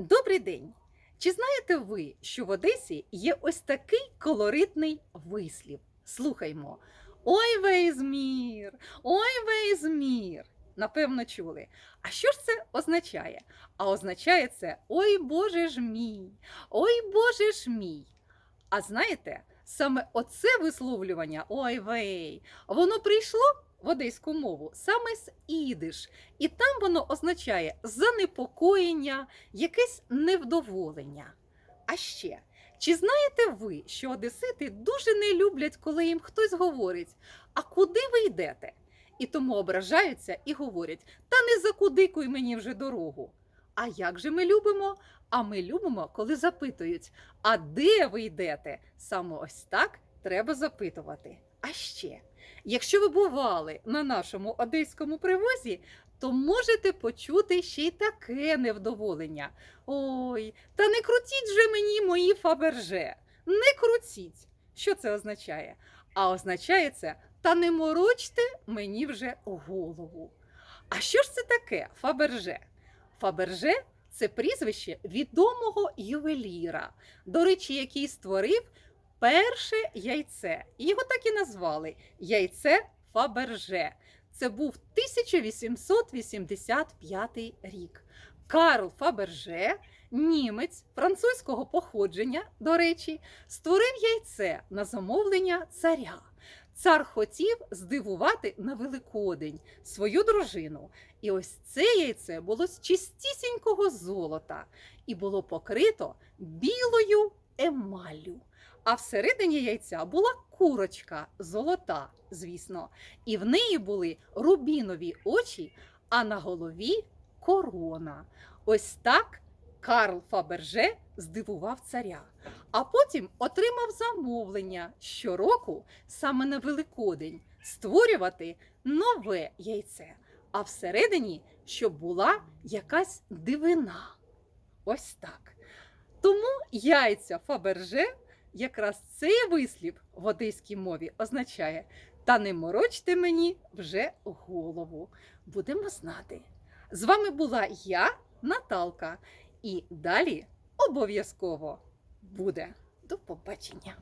Добрий день! Чи знаєте ви, що в Одесі є ось такий колоритний вислів? Слухаймо. Ой, весь мір! Ой, весь мір! Напевно, чули. А що ж це означає? А означає це Ой Боже ж мій! Ой Боже ж мій! А знаєте, саме оце висловлювання Ой вей, воно прийшло в одеську мову саме з ідиш, і там воно означає занепокоєння, якесь невдоволення. А ще, чи знаєте ви, що одесити дуже не люблять, коли їм хтось говорить, а куди ви йдете? І тому ображаються і говорять: та не закудикуй мені вже дорогу. А як же ми любимо? А ми любимо, коли запитують, а де ви йдете? Саме ось так треба запитувати. А ще, якщо ви бували на нашому одеському привозі, то можете почути ще й таке невдоволення. Ой, та не крутіть же мені мої фаберже. Не крутіть. Що це означає? А означає це та не морочте мені вже голову. А що ж це таке фаберже? Фаберже це прізвище відомого ювеліра, до речі, який створив перше яйце. Його так і назвали яйце Фаберже. Це був 1885 рік. Карл Фаберже, німець французького походження, до речі, створив яйце на замовлення царя. Цар хотів здивувати на Великодень свою дружину. І ось це яйце було з чистісінького золота і було покрито білою емаллю. А всередині яйця була курочка золота, звісно, і в неї були рубінові очі, а на голові корона. Ось так Карл Фаберже здивував царя, а потім отримав замовлення щороку, саме на Великодень, створювати нове яйце, а всередині, щоб була якась дивина. Ось так. Тому яйця Фаберже, якраз цей вислів в одеській мові означає та не морочте мені вже голову. Будемо знати. З вами була я, Наталка, і далі обов'язково буде. До побачення!